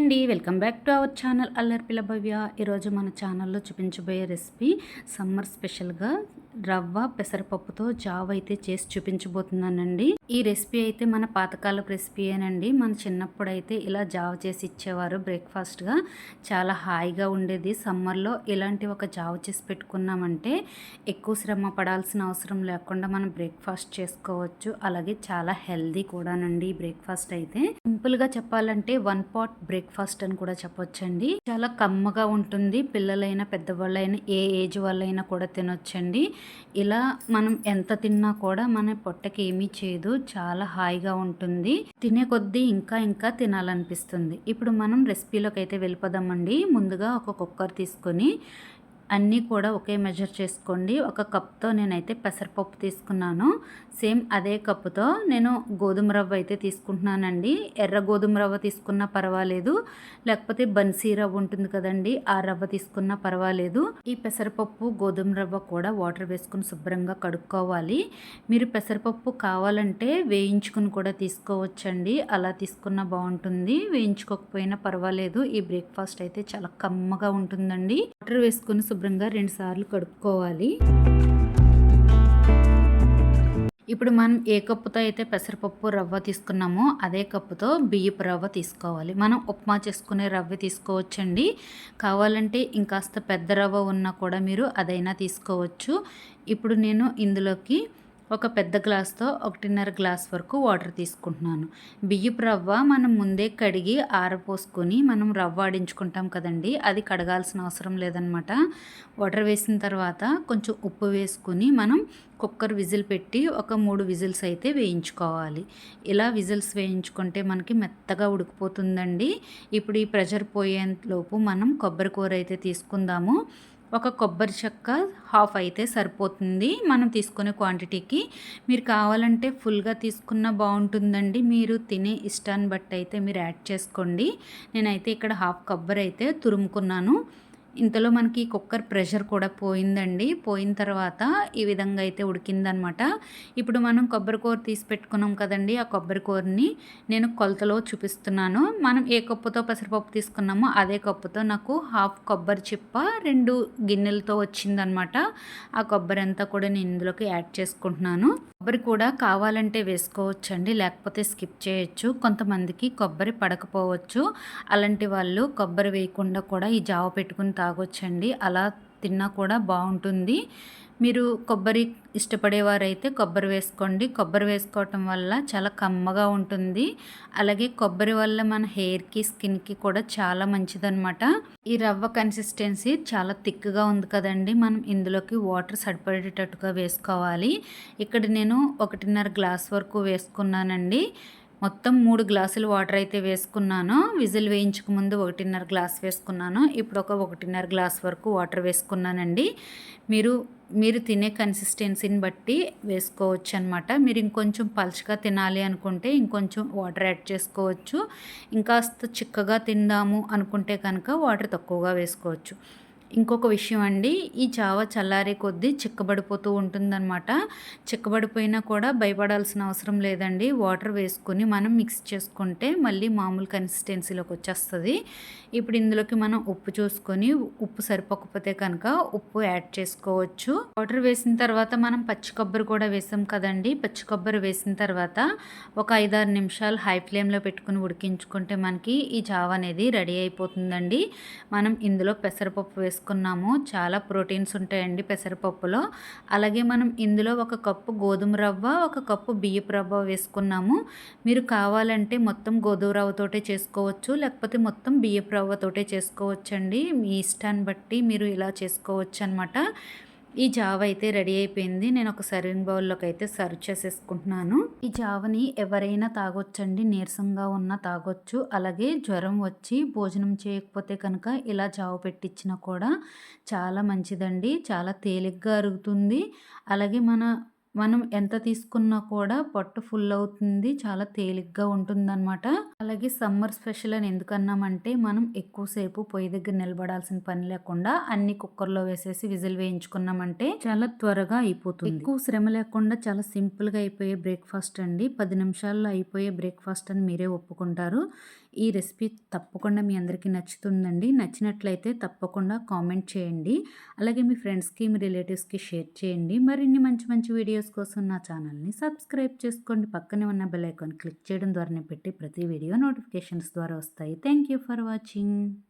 అండి. Welcome back to our channel Allari Pilla Bhavya. ఈరోజు మన ఛానల్లో చూపించబోయే రెసిపీ సమ్మర్ స్పెషల్గా రవ్వ పెసరపప్పుతో జావ అయితే చేసి చూపించబోతున్నానండి. ఈ రెసిపీ అయితే మన పాతకాలపు రెసిపీయేనండి. మన చిన్నప్పుడు అయితే ఇలా జావ చేసి ఇచ్చేవారు బ్రేక్ఫాస్ట్గా. చాలా హాయిగా ఉండేది. సమ్మర్లో ఇలాంటి ఒక జావ చేసి పెట్టుకున్నామంటే ఎక్కువ శ్రమ పడాల్సిన అవసరం లేకుండా మనం బ్రేక్ఫాస్ట్ చేసుకోవచ్చు. అలాగే చాలా హెల్దీ కూడానండి ఈ బ్రేక్ఫాస్ట్ అయితే. సింపుల్గా చెప్పాలంటే వన్ పాట్ బ్రేక్ఫాస్ట్ అని కూడా చెప్పొచ్చండి. చాలా కమ్మగా ఉంటుంది. పిల్లలైనా పెద్దవాళ్ళైనా ఏ ఏజ్ వాళ్ళైనా కూడా తినొచ్చండి. ఇలా మనం ఎంత తిన్నా కూడా మన పొట్టకి ఏమీ చేయదు చాలా హాయిగా ఉంటుంది. తినే కొద్దీ ఇంకా ఇంకా తినాలనిపిస్తుంది. ఇప్పుడు మనం రెసిపీలోకి అయితే వెళ్ళిపోదామండి. ముందుగా ఒక కుక్కర్ తీసుకొని అన్నీ కూడా ఒకే మెజర్ చేసుకోండి. ఒక కప్తో నేనైతే పెసరపప్పు తీసుకున్నాను. సేమ్ అదే కప్పుతో నేను గోధుమ రవ్వ అయితే తీసుకుంటున్నానండి. ఎర్ర గోధుమ రవ్వ తీసుకున్నా పర్వాలేదు. లేకపోతే బన్సీ రవ్వ ఉంటుంది కదండి ఆ రవ్వ తీసుకున్నా పర్వాలేదు. ఈ పెసరపప్పు గోధుమ రవ్వ కూడా వాటర్ వేసుకుని శుభ్రంగా కడుక్కోవాలి. మీరు పెసరపప్పు కావాలంటే వేయించుకుని కూడా తీసుకోవచ్చండి. అలా తీసుకున్న బాగుంటుంది. వేయించుకోకపోయినా పర్వాలేదు. ఈ బ్రేక్ఫాస్ట్ అయితే చాలా కమ్మగా ఉంటుందండి. వాటర్ వేసుకుని శుభ్రంగా రెండుసార్లు కడుక్కోవాలి. ఇప్పుడు మనం ఏ కప్పుతో అయితే పెసరపప్పు రవ్వ తీసుకున్నామో అదే కప్పుతో బియ్యపు రవ్వ తీసుకోవాలి. మనం ఉప్మా చేసుకునే రవ్వ తీసుకోవచ్చండి. కావాలంటే ఇంకాస్త పెద్ద రవ్వ ఉన్నా కూడా మీరు అదైనా తీసుకోవచ్చు. ఇప్పుడు నేను ఇందులోకి ఒక పెద్ద గ్లాస్తో ఒకటిన్నర గ్లాస్ వరకు వాటర్ తీసుకుంటున్నాను. బియ్యపు రవ్వ మనం ముందే కడిగి ఆరపోసుకొని మనం రవ్వ ఆడించుకుంటాం కదండి అది కడగాల్సిన అవసరం లేదనమాట. వాటర్ వేసిన తర్వాత కొంచెం ఉప్పు వేసుకుని మనం కుక్కర్ విజిల్ పెట్టి ఒక మూడు విజిల్స్ అయితే వేయించుకోవాలి. ఇలా విజిల్స్ వేయించుకుంటే మనకి మెత్తగా ఉడికిపోతుందండి. ఇప్పుడు ఈ ప్రెషర్ పోయేంతలోపు మనం కొబ్బరి కూర అయితే తీసుకుందాము. ఒక కొబ్బరి చెక్క హాఫ్ అయితే సరిపోతుంది. మనం తీసుకునే క్వాంటిటీకి. మీరు కావాలంటే ఫుల్గా తీసుకున్న బాగుంటుందండి. మీరు తినే ఇష్టాన్ని బట్టి అయితే మీరు యాడ్ చేసుకోండి. నేనైతే ఇక్కడ హాఫ్ కొబ్బరి అయితే తురుముకున్నాను. ఇంతలో మనకి కుక్కర్ ప్రెషర్ కూడా పోయిందండి. పోయిన తర్వాత ఈ విధంగా అయితే ఉడికిందనమాట. ఇప్పుడు మనం కొబ్బరి కూర తీసి పెట్టుకున్నాం కదండి ఆ కొబ్బరి కూరని నేను కొలతలో చూపిస్తున్నాను. మనం ఏ కప్పుతో పెసరపప్పు తీసుకున్నామో అదే కప్పుతో నాకు హాఫ్ కొబ్బరి చిప్ప రెండు గిన్నెలతో వచ్చిందనమాట. ఆ కొబ్బరి అంతా కూడా నేను ఇందులోకి యాడ్ చేసుకుంటున్నాను. కొబ్బరి కూడా కావాలంటే వేసుకోవచ్చండి లేకపోతే స్కిప్ చేయొచ్చు. కొంతమందికి కొబ్బరి పడకపోవచ్చు. అలాంటి వాళ్ళు కొబ్బరి వేయకుండా కూడా ఈ జావ పెట్టుకుని తాగొచ్చండి. అలా తిన్నా కూడా బాగుంటుంది. మీరు కొబ్బరి ఇష్టపడేవారైతే కొబ్బరి వేసుకోండి. కొబ్బరి వేసుకోవటం వల్ల చాలా కమ్మగా ఉంటుంది. అలాగే కొబ్బరి వల్ల మన హెయిర్కి స్కిన్కి కూడా చాలా మంచిదన్నమాట. ఈ రవ్వ కన్సిస్టెన్సీ చాలా థిక్గా ఉంది కదండి. మనం ఇందులోకి వాటర్ సరిపడేటట్టుగా వేసుకోవాలి. ఇక్కడ నేను ఒకటిన్నర గ్లాస్ వరకు వేసుకున్నానండి. మొత్తం మూడు గ్లాసులు వాటర్ అయితే వేసుకున్నాను. విజిల్ వేయించక ముందు ఒకటిన్నర గ్లాస్ వేసుకున్నాను. ఇప్పుడు ఒక ఒకటిన్నర గ్లాస్ వరకు వాటర్ వేసుకున్నానండి. మీరు మీరు తినే కన్సిస్టెన్సీని బట్టి వేసుకోవచ్చు అనమాట మీరు ఇంకొంచెం పలుచగా తినాలి అనుకుంటే ఇంకొంచెం వాటర్ యాడ్ చేసుకోవచ్చు. ఇంకాస్త చిక్కగా తిందాము అనుకుంటే కనుక వాటర్ తక్కువగా వేసుకోవచ్చు. ఇంకొక విషయం అండి ఈ చావ చల్లారే కొద్దీ చిక్కబడిపోతూ ఉంటుందన్నమాట. చిక్కబడిపోయినా కూడా భయపడాల్సిన అవసరం లేదండి. వాటర్ వేసుకొని మనం మిక్స్ చేసుకుంటే మళ్ళీ మామూలు కన్సిస్టెన్సీలోకి వచ్చేస్తుంది. ఇప్పుడు ఇందులోకి మనం ఉప్పు చూసుకొని ఉప్పు సరిపోకపోతే కనుక ఉప్పు యాడ్ చేసుకోవచ్చు. వాటర్ వేసిన తర్వాత మనం పచ్చి కొబ్బరి కూడా వేసాం కదండి. పచ్చి కొబ్బరి వేసిన తర్వాత ఒక ఐదారు నిమిషాలు హై ఫ్లేమ్లో పెట్టుకుని ఉడికించుకుంటే మనకి ఈ చావ అనేది రెడీ అయిపోతుందండి. మనం ఇందులో పెసరపప్పు వేసుకుంటాం వేసుకున్నాము చాలా ప్రోటీన్స్ ఉంటాయండి పెసరపప్పులో. అలాగే మనం ఇందులో ఒక కప్పు గోధుమ రవ్వ ఒక కప్పు బియ్యపు రవ్వ వేసుకున్నాము. మీరు కావాలంటే మొత్తం గోధుమ రవ్వతోటే చేసుకోవచ్చు లేకపోతే మొత్తం బియ్యపు రవ్వతోటే చేసుకోవచ్చండి. మీ ఇష్టాన్ని బట్టి మీరు ఇలా చేసుకోవచ్చు అనమాట ఈ జావ అయితే రెడీ అయిపోయింది. నేను ఒక సర్వింగ్ బౌల్లోకి అయితే సర్వ్ చేసేసుకుంటున్నాను. ఈ జావని ఎవరైనా తాగొచ్చండి. నీరసంగా ఉన్న తాగొచ్చు. అలాగే జ్వరం వచ్చి భోజనం చేయకపోతే కనుక ఇలా జావ పెట్టించినా కూడా చాలా మంచిదండి. చాలా తేలిగ్గా అరుగుతుంది. అలాగే మన మనం ఎంత తీసుకున్నా కూడా పొట్ట ఫుల్ అవుతుంది చాలా తేలిగ్గా ఉంటుందన్నమాట. అలాగే సమ్మర్ స్పెషల్ అని ఎందుకన్నామంటే మనం ఎక్కువసేపు పొయ్యి దగ్గర నిలబడాల్సిన పని లేకుండా అన్ని కుక్కర్లో వేసేసి విజిల్ వేయించుకున్నామంటే చాలా త్వరగా అయిపోతుంది. ఎక్కువ శ్రమ లేకుండా చాలా సింపుల్గా అయిపోయే బ్రేక్ఫాస్ట్ అండి. పది నిమిషాల్లో అయిపోయే బ్రేక్ఫాస్ట్ అని మీరే ఒప్పుకుంటారు. ఈ రెసిపీ తప్పకుండా మీ అందరికీ నచ్చుతుందండి. నచ్చినట్లయితే తప్పకుండా కామెంట్ చేయండి. అలాగే మీ ఫ్రెండ్స్కి మీ రిలేటివ్స్కి షేర్ చేయండి. మరిన్ని మంచి మంచి వీడియోస్ కోసం నా ఛానల్ని సబ్స్క్రైబ్ చేసుకోండి. పక్కనే ఉన్న బెల్ ఐకాన్ క్లిక్ చేయడం ద్వారానే పెట్టి ప్రతి వీడియో నోటిఫికేషన్స్ ద్వారా వస్తాయి. Thank you for watching.